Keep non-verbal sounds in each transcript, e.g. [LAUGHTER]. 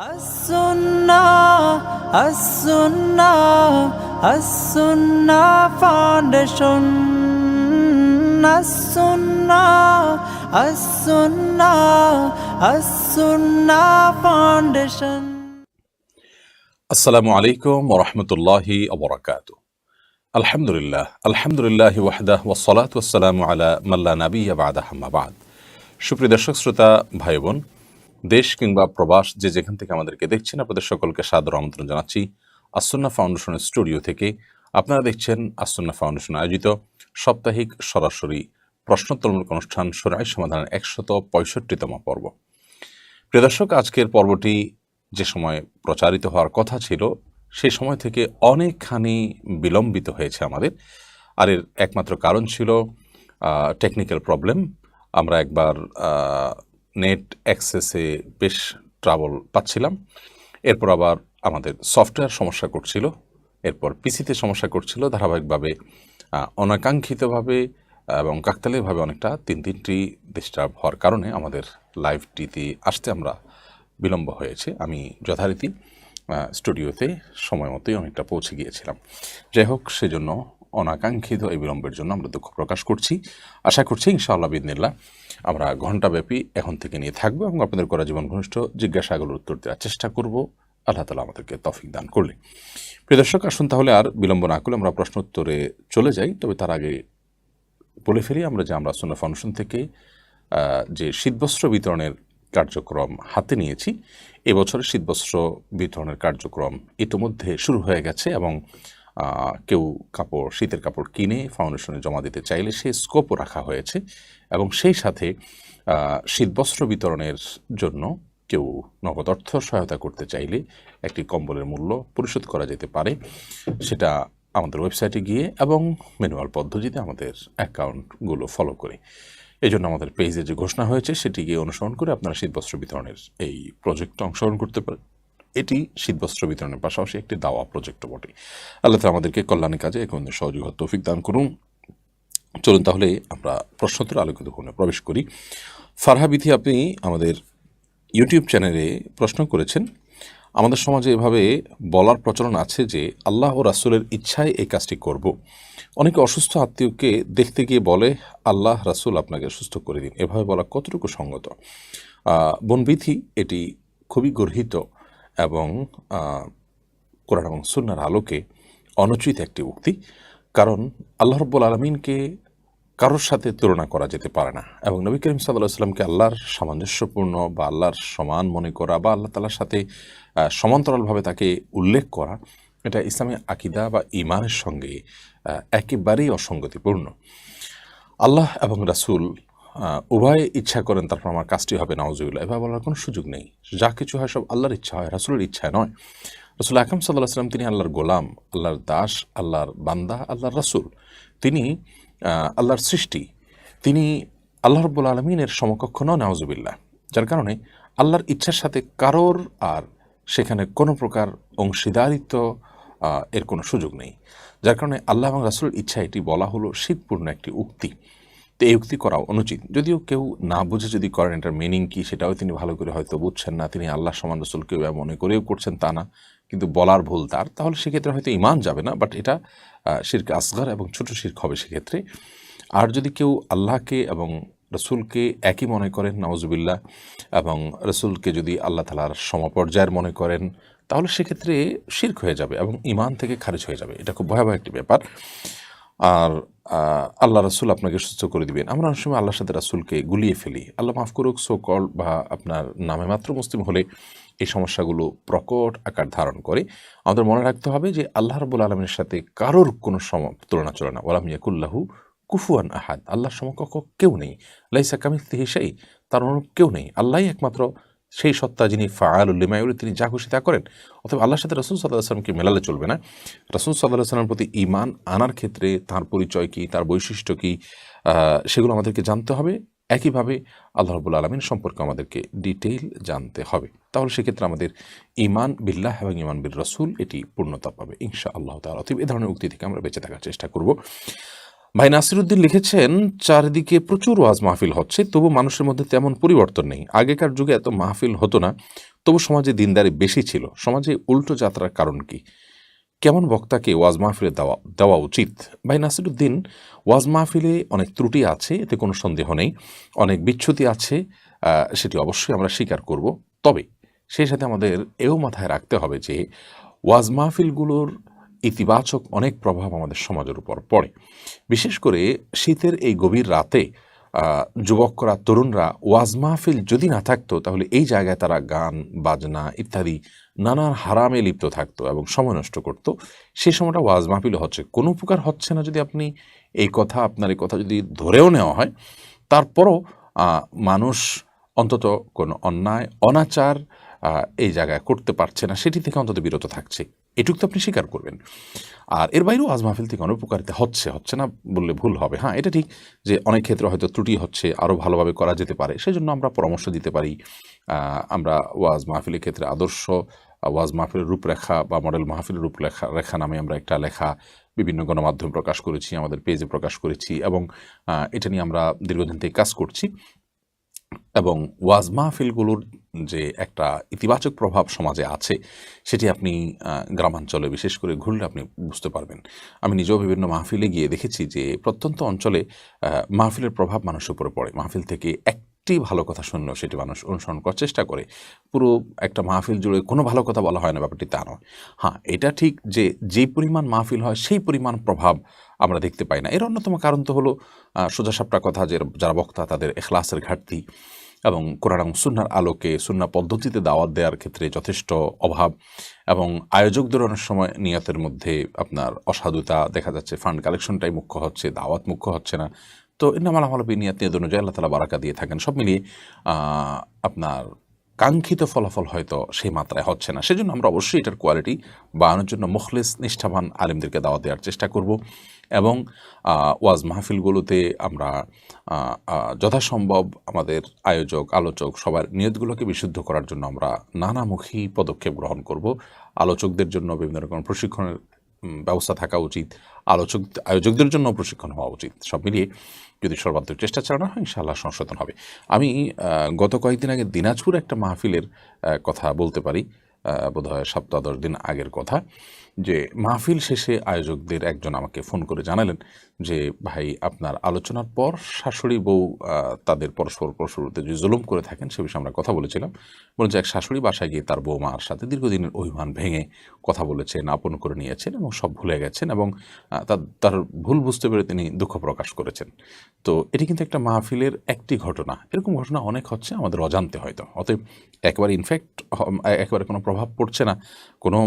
As-Sunnah foundation As-Sunnah As-Sunnah As-Sunnah foundation আসসালামু আলাইকুম রহমতুল্লাহি অবরাকাত আলহামদুলিল্লাহ আলহামদুলিল্লাহ ওয়াহদাহ ওসলাত ওসালাম আলা মাল্লা নাবি আবাদ আহমাবাদ সুপ্রিয় দর্শক শ্রোতা ভাই বোন দেশ কিংবা প্রবাস যে যেখান থেকে আমাদেরকে দেখছেন, আপনাদের সকলকে সাদর আমন্ত্রণ জানাচ্ছি আসন্না ফাউন্ডেশনের স্টুডিও থেকে। আপনারা দেখছেন আসন্না ফাউন্ডেশন আয়োজিত সাপ্তাহিক সরাসরি প্রশ্নোত্তরমূলক অনুষ্ঠান সুরাই সমাধানের একশত পঁয়ষট্টিতম পর্ব। প্রিয় দর্শক, আজকের পর্বটি যে সময় প্রচারিত হওয়ার কথা ছিল সেই সময় থেকে অনেকখানি বিলম্বিত হয়েছে আমাদের। আর এর একমাত্র কারণ ছিল টেকনিক্যাল প্রবলেম আমরা একবার নেট অ্যাক্সেসে বেশ ট্রাবল পাচ্ছিলাম। এরপর আবার আমাদের সফটওয়্যার সমস্যা করছিল। এরপর পিসিতে সমস্যা করছিল ধারাবাহিকভাবে অনাকাঙ্ক্ষিতভাবে এবং কাকতালীয়ভাবে অনেকটা তিন তিনটি ডিস্টার্ব হওয়ার কারণে আমাদের লাইভটিতে আসতে আমরা বিলম্ব হয়েছে। আমি যথারীতি স্টুডিওতে সময় মতোই অনেকটা পৌঁছে গিয়েছিলাম। যাই হোক, সেজন্য অনাকাঙ্ক্ষিত এই বিলম্বের জন্য আমরা দুঃখ প্রকাশ করছি। আশা করছি, ইনশাআল্লাহ বিদিনিল্লাহ, আমরা ঘণ্টাব্যাপী এখন থেকে নিয়ে থাকব এবং আপনাদের করা জীবন ঘনিষ্ঠ জিজ্ঞাসাগুলোর উত্তর দেওয়ার চেষ্টা করব। আল্লাহ তালা আমাদেরকে তফিক দান করলে। প্রিয় দর্শক, আসুন তাহলে আর বিলম্ব না করলে আমরা প্রশ্ন উত্তরে চলে যাই। তবে তার আগে বলে ফেলি, আমরা যে আমরা সোনা ফাউন্ডেশন থেকে যে শীতবস্ত্র বিতরণের কার্যক্রম হাতে নিয়েছি। এবছরের শীতবস্ত্র বিতরণের কার্যক্রম ইতোমধ্যে শুরু হয়ে গেছে এবং কেউ কাপড়, শীতের কাপড় কিনে ফাউন্ডেশনে জমা দিতে চাইলে সে স্কোপও রাখা হয়েছে এবং সেই সাথে শীতবস্ত্র বিতরণের জন্য কেউ নগদ অর্থ সহায়তা করতে চাইলে একটি কম্বলের মূল্য পরিশোধ করা যেতে পারে। সেটা আমাদের ওয়েবসাইটে গিয়ে এবং ম্যানুয়াল পদ্ধতিতে আমাদের অ্যাকাউন্টগুলো ফলো করে। এই জন্য আমাদের পেজে যে ঘোষণা হয়েছে সেটিকে অনুসরণ করে আপনারা শীতবস্ত্র বিতরণের এই প্রজেক্টে অংশগ্রহণ করতে পারেন। এটি শীতবস্ত্র বিতরণের পাশাপাশি একটি দাওয়া প্রজেক্টও বটে। আল্লাহ আমাদেরকে কল্যাণী কাজে এখন সহযোগ তৌফিক দান করুন। চলুন তাহলে আমরা প্রশ্নোত্তর আলোকিত কোণে প্রবেশ করি। ফারহা বিথি আপনি আমাদের ইউটিউব চ্যানেলে প্রশ্ন করেছেন। আমাদের সমাজে এভাবে বলার প্রচলন আছে যে, আল্লাহ ও রাসুলের ইচ্ছায় এই কাজটি করব। অনেকে অসুস্থ আত্মীয়কে দেখতে গিয়ে বলে আল্লাহ রাসূল আপনাকে সুস্থ করে দিন। এভাবে বলা কতটুকু সঙ্গত? আহ, বনবিথি এটি খুবই গর্হিত এবং কোরআন এবং সুন্নার আলোকে অনুচিত একটি উক্তি। কারণ আল্লাহ রব্বুল আলমিনকে কারোর সাথে তুলনা করা যেতে পারে না এবং নবী করিম সাল্লাহ সাল্লামকে আল্লাহর সামঞ্জস্যপূর্ণ বা আল্লাহর সমান মনে করা বা আল্লাহ তালার সাথে সমান্তরালভাবে তাকে উল্লেখ করা এটা ইসলামী আকিদা বা ইমানের সঙ্গে একেবারেই অসঙ্গতিপূর্ণ। আল্লাহ এবং রাসূল উভয় ইচ্ছা করেন তারপর আমার কাজটি হবে নওয়াজুল্লাহ এভাবে বলার কোনো সুযোগ নেই। যা কিছু হয় সব আল্লাহর ইচ্ছা হয়, রাসুলের ইচ্ছায় নয়। রসুল আকরম সাল্লাহ সাল্লাম তিনি আল্লাহর গোলাম, আল্লাহর দাস, আল্লাহর বান্দা, আল্লাহর রাসূল। তিনি আল্লাহর সৃষ্টি। তিনি আল্লাহ রব্বুল আলমিনের সমকক্ষ নন নাউজুবিল্লাহ। যার কারণে আল্লাহর ইচ্ছার সাথে কারোর আর সেখানে কোনো প্রকার অংশীদারিত্ব এর কোনো সুযোগ নেই। যার কারণে আল্লাহ এবং রাসুলের ইচ্ছা এটি বলা হলো শীতপূর্ণ একটি উক্তি। তো এই উক্তি করা অনুচিত। যদিও কেউ না বুঝে যদি করেন এটার মিনিং কী, সেটাও তিনি ভালো করে হয়তো বুঝছেন না। তিনি আল্লাহ সমান রসুল, কেউ মনে করেও করছেন তা না। কিন্তু বলার ভুল তার। তাহলে সেক্ষেত্রে হয়তো ইমান যাবে না বাট এটা শির্ক আসগার এবং ছোট শির্ক হবে সেক্ষেত্রে। আর যদি কেউ আল্লাহকে এবং রসুলকে একই মনে করেন নওয়াজবিল্লাহ এবং রসুলকে যদি আল্লাহ তালার সমপর্যায়ের মনে করেন, তাহলে সেক্ষেত্রে শির্ক হয়ে যাবে এবং ইমান থেকে খারিজ হয়ে যাবে। এটা খুব ভয়াবহ একটি ব্যাপার। আর আল্লাহ রাসুল আপনাকে সুস্থ করে দিবেন। আমরা অনেক সময় আল্লাহর সাথে রাসুলকে গুলিয়ে ফেলি। আল্লাহ মাফ করুক সো কল বা আপনার নামে মাত্র মুসলিম হলে এই সমস্যাগুলো প্রকট আকার ধারণ করে। আমাদের মনে রাখতে হবে যে আল্লাহ রবুল আলমের সাথে কারোর কোনো সম তুলনা চলে না ওলাম ইয়াকুল্লাহু কুফুয়ান আহাদ, আল্লাহর সমকক্ষ কেউ নেই। লাইসা কামিল সেই তার অনুরূপ কেউ নেই। আল্লাহই একমাত্র সেই সত্তা যিনি ফাআলুল্লিমায়ুল তিনি যা খুশি তা করেন। অথবা আল্লাহর সাথে রসুল সাল্লাহ সাল্লামকে মেলালে চলবে না। রসুল সাল্লাহ সাল্লামের প্রতি ইমান আনার ক্ষেত্রে তার পরিচয় কী, তার বৈশিষ্ট্য কী সেগুলো আমাদেরকে জানতে হবে। একইভাবে আল্লাহ রবুল আলমিন সম্পর্কে আমাদেরকে ডিটেইল জানতে হবে। তাহলে সেক্ষেত্রে আমাদের ইমান বিল্লাহ এবং ইমান বিল রসুল এটি পূর্ণতা পাবে। ইনশা আল্লাহ তাল অতএব এ ধরনের উক্তি থেকে আমরা বেঁচে থাকার চেষ্টা করব। ভাই নাসিরুদ্দিন লিখেছেন, চারিদিকে প্রচুর ওয়াজ মাহফিল হচ্ছে, তবু মানুষের মধ্যে তেমন পরিবর্তন নেই। আগেকার যুগে এত মাহফিল হতো না, তবু সমাজে দিনদারি বেশি ছিল। সমাজে উল্টো যাত্রার কারণ কি? কেমন বক্তাকে ওয়াজ মাহফিলে দেওয়া দেওয়া উচিত? ভাই নাসিরুদ্দিন, ওয়াজ মাহফিলে অনেক ত্রুটি আছে, এতে কোনো সন্দেহ নেই। অনেক বিচ্ছুতি আছে সেটি অবশ্যই আমরা স্বীকার করব। তবে সেই সাথে আমাদের এও মাথায় রাখতে হবে যে, ওয়াজ মাহফিলগুলোর ইতিবাচক অনেক প্রভাব আমাদের সমাজের উপর পড়ে। বিশেষ করে শীতের এই গভীর রাতে যুবকরা, তরুণরা ওয়াজ মাহফিল যদি না থাকতো, তাহলে এই জায়গায় তারা গান, বাজনা ইত্যাদি নানান হারামে লিপ্ত থাকতো এবং সময় নষ্ট করত। সেই সময়টা ওয়াজ মাহফিল হচ্ছে। কোনো উপকার হচ্ছে না যদি আপনি এই কথা, আপনার এই কথা যদি ধরেও নেওয়া হয়। তারপরও মানুষ অন্তত কোনো অন্যায়, অনাচার এই জায়গায় করতে পারছে না। সেটি থেকে অন্তত বিরত থাকছে। এটুক তো আপনি স্বীকার করবেন। আর এর বাইরেও আজ মাহফিল থেকে অনেক উপকারিতা হচ্ছে হচ্ছে না বললে ভুল হবে। হ্যাঁ এটা ঠিক যে অনেক ক্ষেত্রে হয়তো ত্রুটি হচ্ছে আরও ভালোভাবে করা যেতে পারে, সেজন্য আমরা পরামর্শ দিতে পারি। আমরা ওয়াজ মাহফিলের ক্ষেত্রে আদর্শ ওয়াজ মাহফিলের রূপরেখা বা মডেল মাহফিলের রূপরেখা, রেখা নামে আমরা একটা লেখা, বিভিন্ন গণমাধ্যমে প্রকাশ করেছি, আমাদের পেজে প্রকাশ করেছি এবং এটা নিয়ে আমরা দীর্ঘদিন থেকে কাজ করছি। এবং ওয়াজ মাহফিলগুলোর যে একটা ইতিবাচক প্রভাব সমাজে আছে, সেটি আপনি গ্রামাঞ্চলে বিশেষ করে ঘুরলে আপনি বুঝতে পারবেন। আমি নিজেও বিভিন্ন মাহফিলে গিয়ে দেখেছি যে প্রত্যন্ত অঞ্চলে মাহফিলের প্রভাব মানুষের উপরে পড়ে। মাহফিল থেকে একটি ভালো কথা শুনলেও সেটি মানুষ অনুসরণ করার চেষ্টা করে। পুরো একটা মাহফিল জুড়ে কোনো ভালো কথা বলা হয় না, ব্যাপারটি তা নয়। হ্যাঁ এটা ঠিক যে যে পরিমাণ মাহফিল হয়, সেই পরিমাণ প্রভাব আমরা দেখতে পাই না। এর অন্যতম কারণ তো হলো সোজাসাপটা কথা যে, যারা বক্তা তাদের এখলাসের ঘাটতি এবং কোরআন সুন্নার আলোকে সুন্না পদ্ধতিতে দাওয়াত দেওয়ার ক্ষেত্রে যথেষ্ট অভাব এবং আয়োজকদের অনেক সময় নিয়তের মধ্যে আপনার অসাধুতা দেখা যাচ্ছে ফান্ড কালেকশনটাই মুখ্য হচ্ছে, দাওয়াত মুখ্য হচ্ছে না। তো ইন্নামাল আমল নিয়ত নিয়ত অনুযায়ী আল্লাহ তালা বারাকা দিয়ে থাকেন। সব মিলিয়ে আপনার কাঙ্ক্ষিত ফলাফল হয়তো সেই মাত্রায় হচ্ছে না। সেজন্য আমরা অবশ্যই এটার কোয়ালিটি বাড়ানোর জন্য মুখলেস, নিষ্ঠাবান আলিমদেরকে দাওয়া দেওয়ার চেষ্টা করব এবং ওয়াজ মাহফিলগুলোতে আমরা যথাসম্ভব আমাদের আয়োজক, আলোচক সবার নিয়তগুলোকে বিশুদ্ধ করার জন্য আমরা নানামুখী পদক্ষেপ গ্রহণ করব। আলোচকদের জন্য বিভিন্ন রকম প্রশিক্ষণের ব্যবস্থা থাকা উচিত। আলোচক আয়োজকদের জন্য প্রশিক্ষণ হওয়া উচিত। সব মিলিয়ে যদি সর্বাত্মক চেষ্টা চালানো হয়, ইনশাআল্লাহ সংশোধন হবে। আমি গত কয়েকদিন আগে দিনাজপুর একটা মাহফিলের কথা বলতে পারি বোধহয় সপ্তাহ দশ দিন আগের কথা। যে মাহফিল শেষে আয়োজকদের একজন আমাকে ফোন করে জানালেন যে, ভাই, আপনার আলোচনার পর শাশুড়ি বউ তাদের পরস্পর পরস্পরতে যে জুলুম করে থাকেন, সে বিষয়ে আমরা কথা বলেছিলাম। বলেন যে এক শাশুড়ি বাসায় গিয়ে তার বৌমার সাথে দীর্ঘদিনের অভিমান ভেঙে কথা বলেছেন, আপন করে নিয়েছেন এবং সব ভুলে গেছেন এবং তার তার ভুল বুঝতে পেরে তিনি দুঃখ প্রকাশ করেছেন। তো এটি কিন্তু একটা মাহফিলের একটি ঘটনা। এরকম ঘটনা অনেক হচ্ছে, আমাদের অজান্তে হয়তো। অতএব, একবারে ইনফ্যাক্ট একবারে কোনো প্রভাব পড়ছে না। কোনো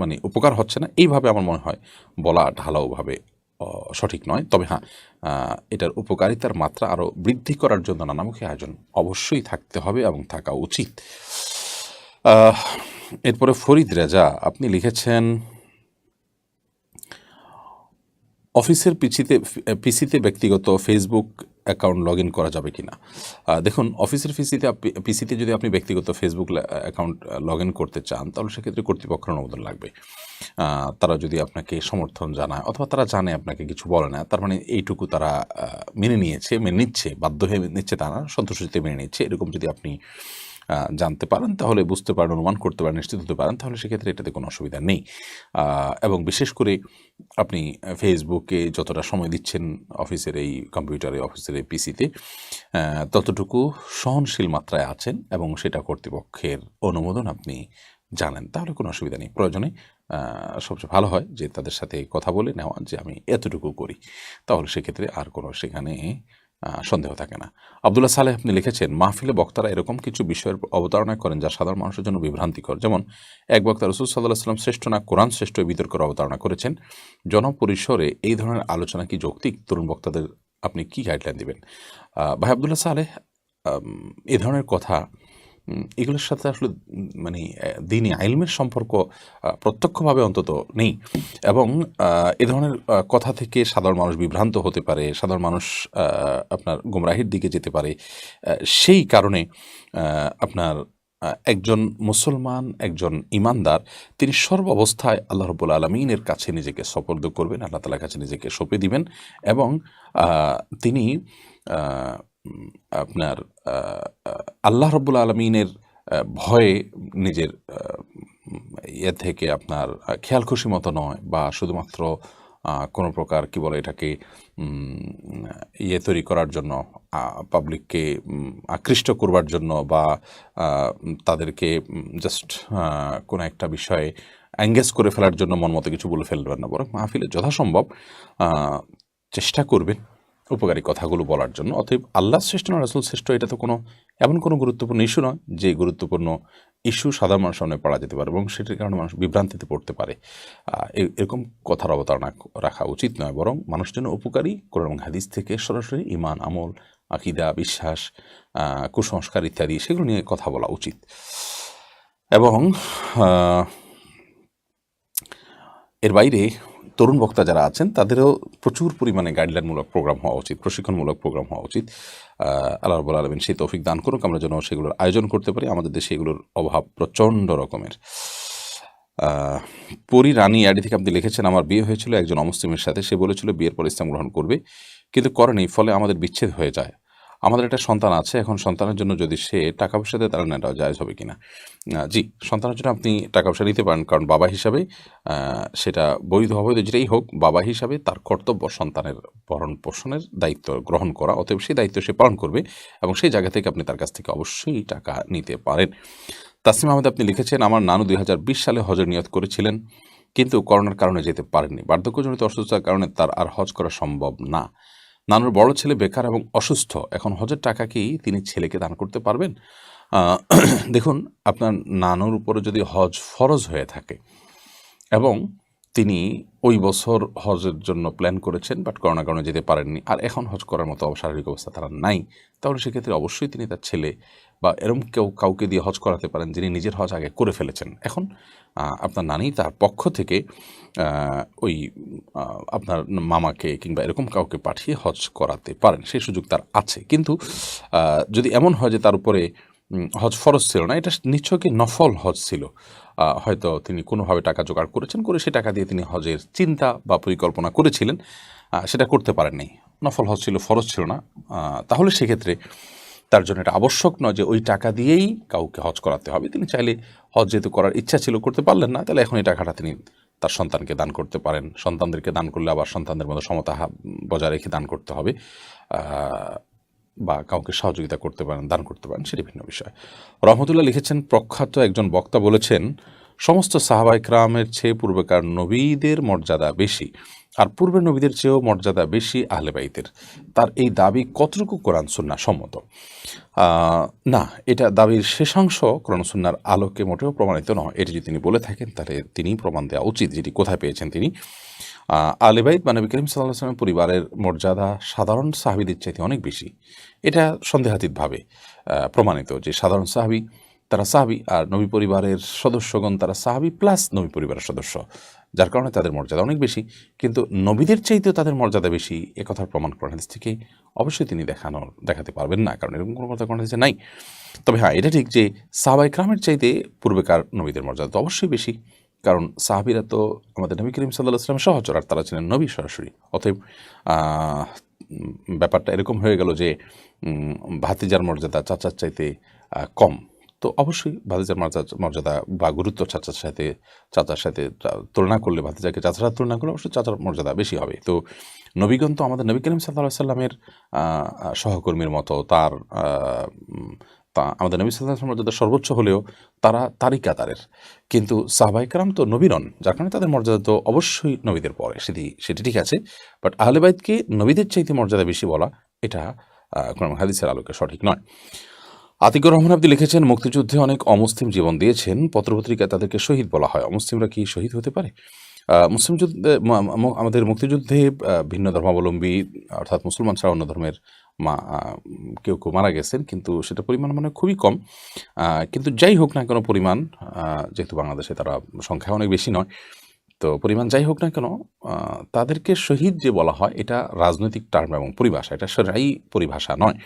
মানে উপকার হচ্ছে না। এইভাবে আমার মনে হয় বলা ঢালাওভাবে সঠিক নয়। তবে হ্যাঁ এটার উপকারিতার মাত্রা আরও বৃদ্ধি করার জন্য নানামুখী আয়োজন অবশ্যই থাকতে হবে এবং থাকা উচিত। এরপরে ফরিদ রেজা, আপনি লিখেছেন, অফিসের পিছিতে পিসিতে ব্যক্তিগত ফেসবুক অ্যাকাউন্ট লগ করা যাবে কি না দেখুন অফিসের পিসিতে পিসিতে যদি আপনি ব্যক্তিগত ফেসবুক অ্যাকাউন্ট লগ করতে চান, তাহলে সেক্ষেত্রে কর্তৃপক্ষের অনুমোদন লাগবে। তারা যদি আপনাকে সমর্থন জানায়, অথবা তারা জানে আপনাকে কিছু বলে না, তার মানে এইটুকু তারা মেনে নিয়েছে, মেনে নিচ্ছে, বাধ্য হয়ে নিচ্ছে তারা সন্তুষ্টিতে মেনে নিচ্ছে। এরকম যদি আপনি জানতে পারেন, তাহলে বুঝতে পারেন, অনুমান করতে পারেন, নিশ্চিত হতে পারেন, তাহলে সেক্ষেত্রে এটাতে কোনো অসুবিধা নেই। এবং বিশেষ করে আপনি ফেসবুকে যতটা সময় দিচ্ছেন অফিসের এই কম্পিউটারে, অফিসের এই পিসিতে ততটুকু সহনশীল মাত্রায় আছেন এবং সেটা কর্তৃপক্ষের অনুমোদন আপনি জানেন, তাহলে কোনো অসুবিধা নেই। প্রয়োজনে সবচেয়ে ভালো হয় যে তাদের সাথে কথা বলে নেওয়া যে আমি এতটুকু করি, তাহলে সেক্ষেত্রে আর কোনো সেখানে সন্দেহ থাকে না। আবদুল্লাহ সালেহ আপনি লিখেছেন, মাহফিলে বক্তারা এরকম কিছু বিষয়ের অবতারণা করেন যা সাধারণ মানুষের জন্য বিভ্রান্তিকর। যেমন, এক বক্তা রসুল সাল্লাহ সাল্লাম শ্রেষ্ঠ না কোরআন শ্রেষ্ঠ বিতর্কের অবতারণা করেছেন। জনপরিসরে এই ধরনের আলোচনা কি যৌক্তিক? তরুণ বক্তাদের আপনি কি গাইডলাইন দেবেন? ভাই আবদুল্লাহ সালেহ এ ধরনের কথা এগুলোর সাথে আসলে মানে আহ, দিনী আইলমের সম্পর্ক প্রত্যক্ষভাবে অন্তত নেই। এবং এ ধরনের কথা থেকে সাধারণ মানুষ বিভ্রান্ত হতে পারে সাধারণ মানুষ আপনার গুমরাহির দিকে যেতে পারে সেই কারণে আপনার একজন মুসলমান একজন ইমানদার তিনি সর্ব অবস্থায় আল্লাহ রবুল আলমিনের কাছে নিজেকে সপর্দ করবেন আল্লাহ তালার কাছে নিজেকে সঁপে দিবেন এবং তিনি আপনার আল্লাহ রব্বুল আলমিনের ভয়ে নিজের ইয়ে থেকে আপনার খেয়াল খুশি মতো নয় বা শুধুমাত্র কোনো প্রকার কি বলে এটাকে ইয়ে তৈরি করার জন্য পাবলিককে আকৃষ্ট করবার জন্য বা তাদেরকে জাস্ট কোনো একটা বিষয়ে অ্যাঙ্গেজ করে ফেলার জন্য মন মতো কিছু বলে ফেলবেন না। বরং মাহফিলে যথাসম্ভব চেষ্টা করবেন। উপকারী কথাগুলো বলার জন্য। অতএব আল্লাহ শ্রেষ্ঠ না রাসুল শ্রেষ্ঠ এটা তো কোনো, এমন কোনো গুরুত্বপূর্ণ ইস্যু নয় যে গুরুত্বপূর্ণ ইস্যু সাধারণ মানুষের সামনে পড়া যেতে পারে এবং সেটির কারণে মানুষ বিভ্রান্তিতে পড়তে পারে। এরকম কথার অবতারণা রাখা উচিত নয়, বরং মানুষ জন্য উপকারী কোরআন হাদিস থেকে সরাসরি ইমান আমল, আকিদা, বিশ্বাস কুসংস্কার ইত্যাদি সেগুলো নিয়ে কথা বলা উচিত। এবং এর বাইরে তরুণ বক্তা যারা আছেন, তাদেরও প্রচুর পরিমাণে গাইডলাইনমূলক প্রোগ্রাম হওয়া উচিত, প্রশিক্ষণমূলক প্রোগ্রাম হওয়া উচিত। আল্লাহ রবুল আলমিন সেই তৌফিক দান করুক, আমরা যেন সেগুলোর আয়োজন করতে পারি। আমাদের দেশে এগুলোর অভাব প্রচণ্ড রকমের। পরি রানী আইডি থেকে আপনি লিখেছেন, আমার বিয়ে হয়েছিল, একজন অমুসলিমের সাথে, সে বলেছিল বিয়ের পর ইসলাম গ্রহণ করবে, কিন্তু করেনি ফলে আমাদের বিচ্ছেদ হয়ে যায়। আমাদের একটা সন্তান আছে, এখন সন্তানের জন্য যদি সে টাকা পয়সা দেয়, তাহলে নেওয়া জায়জ হবে কিনা? জি, সন্তানের জন্য আপনি টাকা পয়সা নিতে পারেন, কারণ বাবা হিসাবে সেটা বৈধ, অবৈধ যেটাই হোক, বাবা হিসাবে তার কর্তব্য সন্তানের ভরণ পোষণের দায়িত্ব গ্রহণ করা, অতএব সেই দায়িত্ব সে পালন করবে এবং সেই জায়গা থেকে আপনি তার কাছ থেকে অবশ্যই টাকা নিতে পারেন। তাসিম আহমেদ, আপনি লিখেছেন, আমার নানু দুই হাজার বিশ সালে হজের নিয়ত করেছিলেন, কিন্তু করোনার কারণে যেতে পারেননি। বার্ধক্যজনিত অসুস্থতার কারণে তার আর হজ করা সম্ভব না। নানুর বড় ছেলে বেকার এবং অসুস্থ। এখন হজের টাকা কি তিনি ছেলেকে দান করতে পারবেন? [CLEARS THROAT] দেখুন, আপনার নানুর উপরে যদি হজ ফরজ হয়ে থাকে এবং তিনি ওই বছর হজের জন্য প্ল্যান করেছেন বাট করোনা কারণে যেতে পারেননি, আর এখন হজ করার মতো শারীরিক অবস্থা তারা নাই, তাহলে সেক্ষেত্রে অবশ্যই তিনি তার ছেলে বা এরম কেউ কাউকে দিয়ে হজ করাতে পারেন যিনি নিজের হজ আগে করে ফেলেছেন। এখন আপনার নানি তার পক্ষ থেকে ওই আপনার মামাকে কিংবা এরকম কাউকে পাঠিয়ে হজ করাতে পারেন। সেই সুযোগ তার আছে। কিন্তু যদি এমন হয় যে তার উপরে হজ ফরজ ছিল না, এটা নিশ্চয়ই নফল হজ ছিল? হয়তো তিনি কোনোভাবে টাকা জোগাড় করেছেন, করে সে টাকা দিয়ে তিনি হজের চিন্তা বা পরিকল্পনা করেছিলেন। সেটা করতে পারেননি। নফল হজ ছিল, ফরজ ছিল না। তাহলে সেক্ষেত্রে তার জন্য এটা আবশ্যক নয় যে ওই টাকা দিয়েই কাউকে হজ করাতে হবে। তিনি চাইলে হজ যেহেতু করার ইচ্ছা ছিল, করতে পারলেন না, তাহলে এখন এই টাকাটা তিনি তার সন্তানকে দান করতে পারেন। সন্তানদেরকে দান করলে আবার সন্তানদের মধ্যে সমতা বজায় রেখে দান করতে হবে বা কাউকে সহযোগিতা করতে পারেন, দান করতে পারেন, সেটি ভিন্ন বিষয়। রহমতুল্লাহ লিখেছেন, প্রখ্যাত একজন বক্তা বলেছেন সমস্ত সাহাবাই ক্রামের চেয়ে পূর্বেকার নবীদের মর্যাদা বেশি আর পূর্বের নবীদের চেয়েও মর্যাদা বেশি আহলে বাইতের। তার এই দাবি কতটুকু কোরআন সুন্না সম্মত? না এটা দাবির শেষাংশ কোরআন সুন্নার আলোকে মোটেও প্রমাণিত নয়। এটি যদি তিনি বলে থাকেন তাহলে তিনিই প্রমাণ দেওয়া উচিত যেটি কোথায় পেয়েছেন তিনি। আহ, আলে বাইত বা নবী করিম সাল্লাহ সাল্লামের পরিবারের মর্যাদা সাধারণ সাহাবিদের চাইতে অনেক বেশি। এটা সন্দেহাতীতভাবে প্রমাণিত যে সাধারণ সাহাবি তারা সাহাবি আর নবী পরিবারের সদস্যগণ তারা সাহাবি প্লাস নবী পরিবারের সদস্য, যার কারণে তাদের মর্যাদা অনেক বেশি। কিন্তু নবীদের চাইতেও তাদের মর্যাদা বেশি এ কথার প্রমাণ কোরআন হাদিস থেকে। অবশ্যই তিনি দেখানোর, দেখাতে পারবেন না, কারণ এরকম কোনো কথা কোরআন হাদিসে নাই। তবে হ্যাঁ এটা ঠিক যে সাহাবাই ক্রামের চাইতে পূর্বেকার নবীদের মর্যাদা তো অবশ্যই বেশি। কারণ সাহাবিরা তো আমাদের নবী করিম সাল্লাহ সহচর, আর তারা ছিলেন নবী সরাসরি। অতএব ব্যাপারটা এরকম হয়ে গেল যে ভাতিজার মর্যাদা চাচার চাইতে কম। তো অবশ্যই ভাতিজার মর্যাদা মর্যাদা বা গুরুত্ব চাচার সাথে চাচার সাথে তুলনা করলে ভাতিজাকে চাচার সাথে তুলনা করলে অবশ্যই চাচার মর্যাদা বেশি হবে। তো নবীগণ তো আমাদের নবী করিম সাল্লাহ সাল্লামের সহকর্মীর মতো তার তা আমাদের নবী সাল্লাহ মর্যাদা সর্বোচ্চ হলেও তারা তারই কাতারের কিন্তু সাহবাইকারাম তো নবী নন, যার কারণে তাদের মর্যাদা তো অবশ্যই নবীদের পরে। সেটি সেটি ঠিক আছে। বাট আহলেবাইদকে নবীদের চাইতে মর্যাদা বেশি বলা এটা কোরআন হাদিসের আলোকে সঠিক নয়। আতিকুর রহমান আব্দি লিখেছেন, মুক্তিযুদ্ধে অনেক অমুসলিম জীবন দিয়েছেন। পত্রপত্রিকায় তাদেরকে শহীদ বলা হয়। অমুসলিমরা কি শহীদ হতে পারে? মুসলিম যুদ্ধে আমাদের মুক্তিযুদ্ধে ভিন্ন ধর্মাবলম্বী, অর্থাৎ মুসলমান ছাড়া অন্য ধর্মের মা কেউ কেউ মারা গেছেন, কিন্তু সেটা পরিমাণ মানে খুবই কম। কিন্তু যাই হোক না কেন পরিমাণ যেহেতু বাংলাদেশে তারা সংখ্যা অনেক বেশি নয়, তো পরিমাণ যাই হোক না কেন তাদেরকে শহীদ যে বলা হয়, এটা রাজনৈতিক টার্ম এবং পরিভাষা। এটা সেরাই পরিভাষা নয়।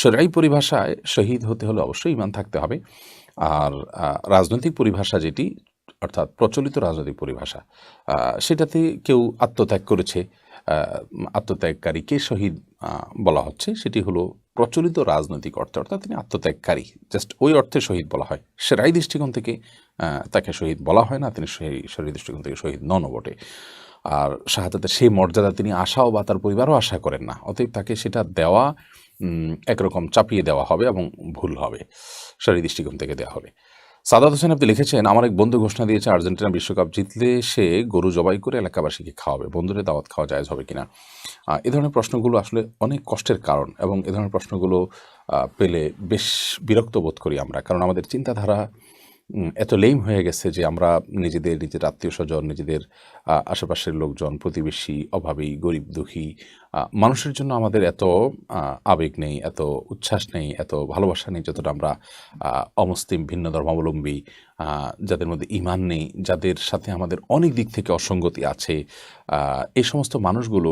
সেরাই পরিভাষায় শহীদ হতে হলে অবশ্যই ইমান থাকতে হবে। আর রাজনৈতিক পরিভাষা যেটি, অর্থাৎ প্রচলিত রাজনৈতিক পরিভাষা সেটাতে কেউ আত্মত্যাগ করেছে। আত্মত্যাগকারীকে শহীদ বলা হচ্ছে, সেটি হলো প্রচলিত রাজনৈতিক অর্থে, অর্থাৎ তিনি আত্মত্যাগকারী, জাস্ট ওই অর্থে শহীদ বলা হয়। সেরাই দৃষ্টিকোণ থেকে তাকে শহীদ বলা হয় না, তিনি শরীর দৃষ্টিকোণ থেকে শহীদ ননও বটে। আর শাহাদাতের সেই মর্যাদা তিনি আশাও বা তার পরিবারও আশা করেন না, অতএব তাকে সেটা দেওয়া একরকম চাপিয়ে দেওয়া হবে এবং ভুল হবে, সারি দৃষ্টিকোণ থেকে দেওয়া হবে। সাদাত হোসেন আপনি লিখেছেন, আমার এক বন্ধু ঘোষণা দিয়েছে, আর্জেন্টিনা বিশ্বকাপ জিতলে সে গরু জবাই করে এলাকাবাসীকে খাওয়াবে। বন্ধুদের দাওয়াত খাওয়া জায়জ হবে কিনা? এ ধরনের প্রশ্নগুলো আসলে অনেক কষ্টের কারণ এবং এ ধরনের প্রশ্নগুলো পেলে বেশ বিরক্ত বোধ করি আমরা। কারণ আমাদের চিন্তাধারা এত লেম হয়ে গেছে যে আমরা নিজেদের, নিজের আত্মীয় স্বজন নিজেদের আশেপাশের লোকজন, প্রতিবেশী, অভাবী, গরিব, দুঃখী মানুষের জন্য আমাদের এত আবেগ নেই, এত উচ্ছ্বাস নেই, এত ভালোবাসা নেই যতটা আমরা অমুসলিম, ভিন্ন ধর্মাবলম্বী যাদের মধ্যে ইমান নেই, যাদের সাথে আমাদের অনেক দিক থেকে অসঙ্গতি আছে এই সমস্ত মানুষগুলো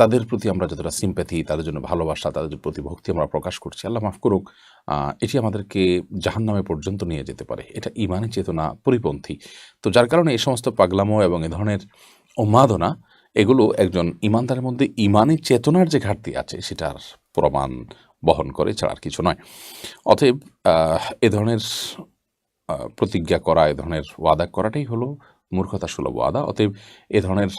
তাদের প্রতি আমরা যতটা সিম্প্যাথি তাদের জন্য ভালোবাসা, তাদের প্রতি ভক্তি আমরা প্রকাশ করছি। আল্লাহ মাফ করুক এটি আমাদেরকে জাহান নামে পর্যন্ত নিয়ে যেতে পারে। এটা ইমানি চেতনা পরিপন্থী। তো যার কারণে এই সমস্ত পাগলামো এবং এ ধরনের উন্মাদনা, এগুলো একজন ইমানদারের মধ্যে ইমানি চেতনার যে ঘাটতি আছে, সেটার প্রমাণ বহন করে ছাড়া আর কিছু নয়। অতএব এ ধরনের প্রতিজ্ঞা করা, এ ধরনের ওয়াদা করাটাই হলো মূর্খতা সুলভ ওয়াদা, অতএব এ ধরনের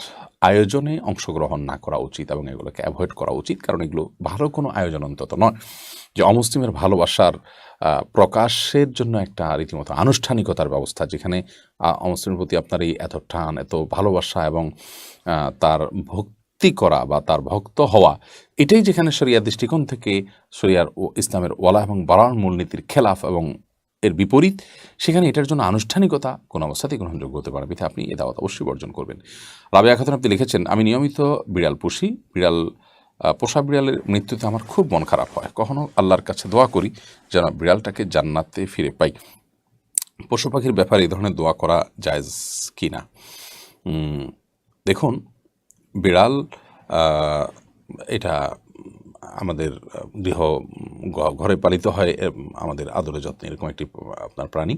আয়োজনে অংশগ্রহণ না করা উচিত এবং এগুলোকে অ্যাভয়েড করা উচিত, কারণ এগুলো ভালো কোনো আয়োজন অন্তত নয়। যে অমুসলিমের ভালোবাসার প্রকাশের জন্য একটা রীতিমতো আনুষ্ঠানিকতার ব্যবস্থা, যেখানে অমুসলিমের প্রতি আপনার এই এত টান, এত ভালোবাসা এবং তার ভক্তি করা বা তার ভক্ত হওয়া, এটাই যেখানে শরিয়া দৃষ্টিকোণ থেকে শরিয়ার ও ইসলামের ওয়ালা এবং বাড়ার মূলনীতির খেলাফ এবং এর বিপরীত, সেখানে এটার জন্য আনুষ্ঠানিকতা কোনো অবস্থাতেই গ্রহণযোগ্য হতে পারে বিধে আপনি এ দাওয়াত অবশ্যই বর্জন করবেন। রাবিয়া খাতুন, আপনি লিখেছেন, আমি নিয়মিত বিড়াল পুষি, বিড়াল পোষা বিড়ালের মৃত্যুতে আমার খুব মন খারাপ হয়। কখনও আল্লাহর কাছে দোয়া করি যেন বিড়ালটাকে জান্নাতে ফিরে পাই। পশু পাখির ব্যাপারে এই ধরনের দোয়া করা জায়জ কি না দেখুন, বিড়াল এটা আমাদের গৃহ ঘরে পালিত হয় আমাদের আদরে যত্নে, এরকম একটি আপনার প্রাণী।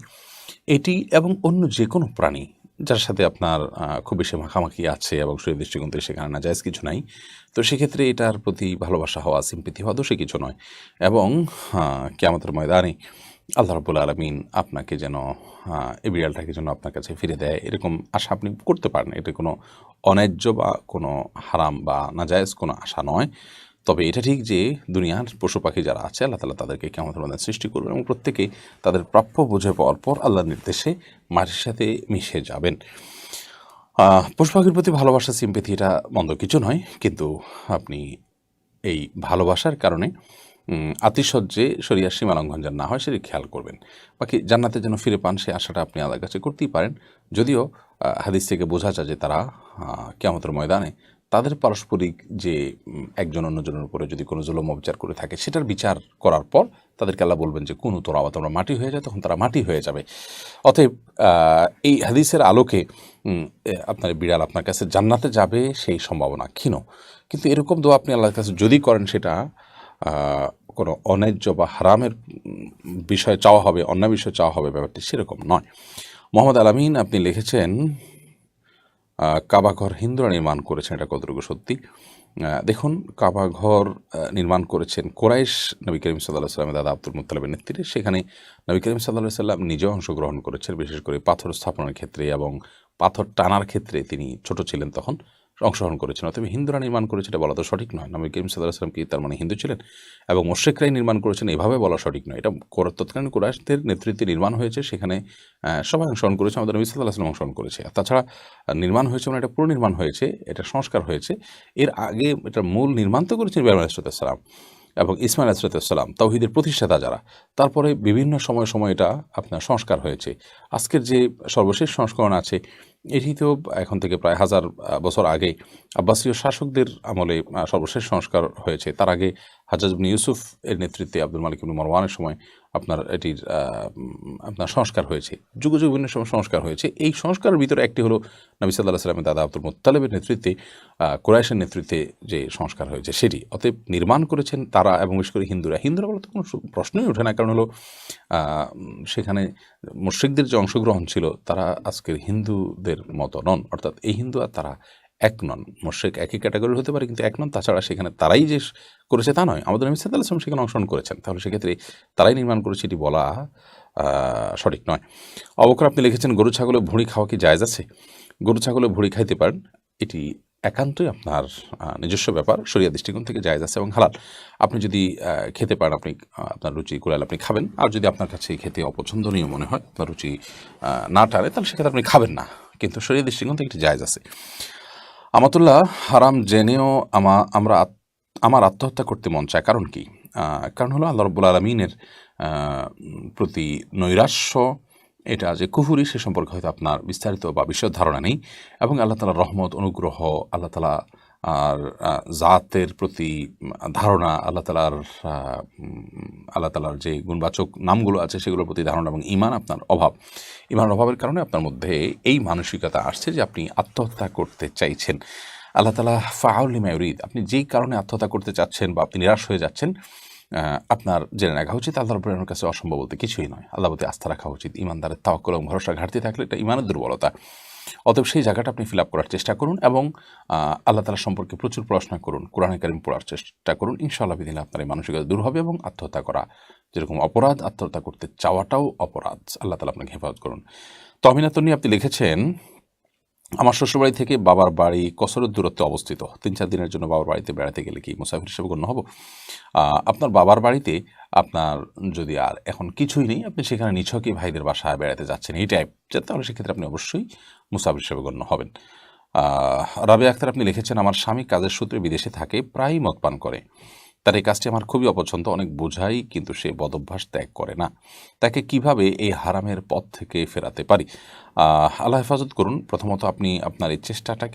এটি এবং অন্য যে কোনো প্রাণী যার সাথে আপনার খুব বেশি মাখামাখি আছে এবং সেই দৃষ্টিকোণ থেকে সেখানে না জায়জ কিছু নাই। তো সেক্ষেত্রে এটার প্রতি ভালোবাসা হওয়া সিম্পিতি হওয়া দোষে কিছু নয়। এবং কেমতের ময়দানে আল্লাহ রবুল আলমিন আপনাকে যেন এই বিড়ালটাকে যেন আপনার কাছে ফিরে দেয়, এরকম আশা আপনি করতে পারেন। এটা কোনো অন্যায্য বা কোনো হারাম বা নাজায়েজ কোনো আশা নয়। তবে এটা ঠিক যে দুনিয়ার পশু পাখি যারা আছে, আল্লাহ তালা তাদেরকে কেমন ধরনের সৃষ্টি করবেন এবং প্রত্যেকে তাদের প্রাপ্য বুঝে পাওয়ার পর আল্লাহর নির্দেশে মাটির সাথে মিশে যাবেন। পশু পাখির প্রতি ভালোবাসা সিম্পেথি এটা মন্দ কিছু নয়, কিন্তু আপনি এই ভালোবাসার কারণে আতিশয্যে শরিয়ার সীমা লঙ্ঘন যেন না হয় সেটি খেয়াল করবেন। বাকি জান্নাতে যেন ফিরে পান সেই আশাটা আপনি আল্লাহর কাছে করতেই পারেন। যদিও হাদিস থেকে বোঝা যায় যে তারা কেমতের ময়দানে তাদের পারস্পরিক যে একজন অন্যজনের উপরে যদি কোনো জুলম অবিচার করে থাকে, সেটার বিচার করার পর তাদেরকে আল্লাহ বলবেন যে, কোন তোরা আবার তোমরা মাটি হয়ে যায় তখন তারা মাটি হয়ে যাবে। অতএব এই হাদিসের আলোকে আপনার বিড়াল আপনার কাছে জান্নাতে যাবে সেই সম্ভাবনা ক্ষীণ। কিন্তু এরকম দোয়া আপনি আল্লাহর কাছে যদি করেন, সেটা কোনো অন্যায্য বা হারামের বিষয়ে চাওয়া হবে অন্য বিষয়ে চাওয়া হবে ব্যাপারটি সেরকম নয়। মোহাম্মদ আলামিন আপনি লিখেছেন কাবাঘর হিন্দুরা নির্মাণ করেছেন, এটা কতটুকু সত্যি? দেখুন, কাবাঘর নির্মাণ করেছেন কোরাইশ নবী করিম সাল্লাহ সাল্লামের দাদা আব্দুল মুতালাবের নেতৃত্বে সেখানে নবী করিম সাল্লাহ সাল্লাম নিজেও অংশগ্রহণ করেছেন, বিশেষ করে পাথর স্থাপনের ক্ষেত্রে এবং পাথর টানার ক্ষেত্রে তিনি ছোট ছিলেন তখন। অংশগ্রহণ করেছেন অতএব হিন্দুরা নির্মাণ করেছে এটা বলা তো সঠিক নয়। নবী করিম সাল্লাম কি তার মানে হিন্দু ছিলেন? এবং মোশেকরাই নির্মাণ করেছেন এভাবে বলা সঠিক নয়। এটা তৎকালীন কুরাইশদের নেতৃত্বে নির্মাণ হয়েছে, সেখানে সবাই অংশগ্রহণ করেছে, আমাদের নবী সাল্লাহ সাল্লাম অংশগ্রহণ করেছে। তাছাড়া নির্মাণ হয়েছে মানে এটা পুনর্নির্মাণ হয়েছে, এটা সংস্কার হয়েছে। এর আগে এটা মূল নির্মাণ তো করেছেন ইব্রাহিম আলাইসালাম এবং ইসমাইল আলাইসালাম তৌহিদের প্রতিষ্ঠাতা যারা। তারপরে বিভিন্ন সময় সময় এটা আপনার সংস্কার হয়েছে। আজকের যে সর্বশেষ সংস্করণ আছে এটি তো এখন থেকে প্রায় হাজার বছর আগে আব্বাসীয় শাসকদের আমলে সর্বশেষ সংস্কার হয়েছে। তার আগে হাজাজ ইউসুফ এর নেতৃত্বে আব্দুল মালিক ইবনে মারওয়ানের সময় আপনার এটির আপনার সংস্কার হয়েছে যুগ যুগ বিভিন্ন সময় সংস্কার হয়েছে। এই সংস্কারের ভিতরে একটি হলো নবী সাল্লাহ সাল্লামের দাদা আব্দুল মুত্তালেবের নেতৃত্বে কুরাইশের নেতৃত্বে যে সংস্কার হয়েছে সেটি। অতএব নির্মাণ করেছেন তারা এবং বিশেষ করে হিন্দুরা। হিন্দুরা বলতে কোনো প্রশ্নই ওঠে না, কারণ হলো সেখানে মুশ্রিকদের যে অংশগ্রহণ ছিল, তারা আজকের হিন্দুদের মতো নন। অর্থাৎ এই হিন্দু আর তারা এক নন। মোশেক একই ক্যাটাগরির হতে পারে, কিন্তু এক নন। তাছাড়া সেখানে তারাই যে করেছে তা নয়। আমাদের নবী সাল্লাহ আসলাম সেখানে অংশগ্রহণ করেছেন। তাহলে সেক্ষেত্রে তারাই নির্মাণ করেছে এটি বলা সঠিক নয়। অবকর আপনি লিখেছেন, গরু, ছাগলের ভুঁড়ি খাওয়া কি জায়জ আছে? গরু, ছাগলের ভুঁড়ি খাইতে পারেন। এটি একান্তই আপনার নিজস্ব ব্যাপার। শরিয়া দৃষ্টিকোণ থেকে জায়জ আছে এবং হালাল। আপনি যদি খেতে পারেন, আপনি আপনার রুচি কুলাল আপনি খাবেন। আর যদি আপনার কাছে খেতে অপছন্দনীয় মনে হয়, আপনার রুচি না টানে, তাহলে সেক্ষেত্রে আপনি খাবেন না। কিন্তু শরীর দৃষ্টিকোণ থেকে এটি জায়েজ আছে। আমাতুল্লাহ, হারাম জেনেও আমা, আমরা আমার আত্মহত্যা করতে মন চায়। কারণ কি? কারণ হলো আল্লাহ রব্বুল আলমিনের প্রতি নৈরাশ্য, এটা যে কুহুরি সে সম্পর্কে হয়তো আপনার বিস্তারিত বা বিশদ ধারণা নেই। এবং আল্লাহ তালার রহমত, অনুগ্রহ, আল্লাহ তালা আর জাতের প্রতি ধারণা আল্লাহ তালার আল্লাহ তালার যে গুণবাচক নামগুলো আছে সেগুলোর প্রতি ধারণা এবং ইমান আপনার অভাব। ইমানের অভাবের কারণে আপনার মধ্যে এই মানসিকতা আসছে যে আপনি আত্মহত্যা করতে চাইছেন। আল্লাহ তালা ফাউলিমা ইউরিদ, আপনি যেই কারণে আত্মহত্যা করতে চাচ্ছেন বা আপনি নিরাশ হয়ে যাচ্ছেন আপনার জেনে রাখা উচিত আল্লাহর উপরের কাছে অসম্ভব বলতে কিছুই নয়। আল্লাহ প্রতি আস্থা রাখা উচিত। ইমানদারের তাওয়াক্কুল এবং ভরসা ঘাটতি থাকলে এটা ইমানের দুর্বলতা। অতএব সেই জায়গাটা আপনি ফিল আপ করার চেষ্টা করুন এবং আল্লাহ তালা সম্পর্কে প্রচুর পড়াশোনা করুন, কোরআন কারিম পড়ার চেষ্টা করুন। ইনশাআল্লাহ বিদিন আপনার এই মানসিকতা দূর হবে এবং আত্মহত্যা করা যেরকম অপরাধ, আত্মহত্যা করতে চাওয়াটাও অপরাধ। আল্লাহ তালা আপনাকে হেফাজত করুন। তো তমিনাতনী আপনি লিখেছেন আমার শ্বশুরবাড়ি থেকে বাবার বাড়ি কসরের দূরত্বে অবস্থিত। তিন চার দিনের জন্য বাবার বাড়িতে বেড়াতে গেলে কি মুসাফির হিসেবে গণ্য হব? আপনার বাবার বাড়িতে আপনার যদি আর এখন কিছুই নেই, আপনি সেখানে নিছকই ভাইদের বাসায় বেড়াতে যাচ্ছেন এই টাইপ তাহলে সেক্ষেত্রে আপনি অবশ্যই মুসাফির হিসেবে গণ্য হবেন। রাবে আক্তার আপনি লিখেছেন, আমার স্বামী কাজের সূত্রে বিদেশে থাকে, প্রায়ই মদ পান করে। তার এই কাজটি আমার খুবই অপছন্দ, অনেক বোঝাই, কিন্তু সে বদভ্যাস ত্যাগ করে না। তাকে কীভাবে এই হারামের পথ থেকে ফেরাতে পারি? আল্লাহ হেফাজত করুন। প্রথমত আপনি আপনার এই চেষ্টাটাকে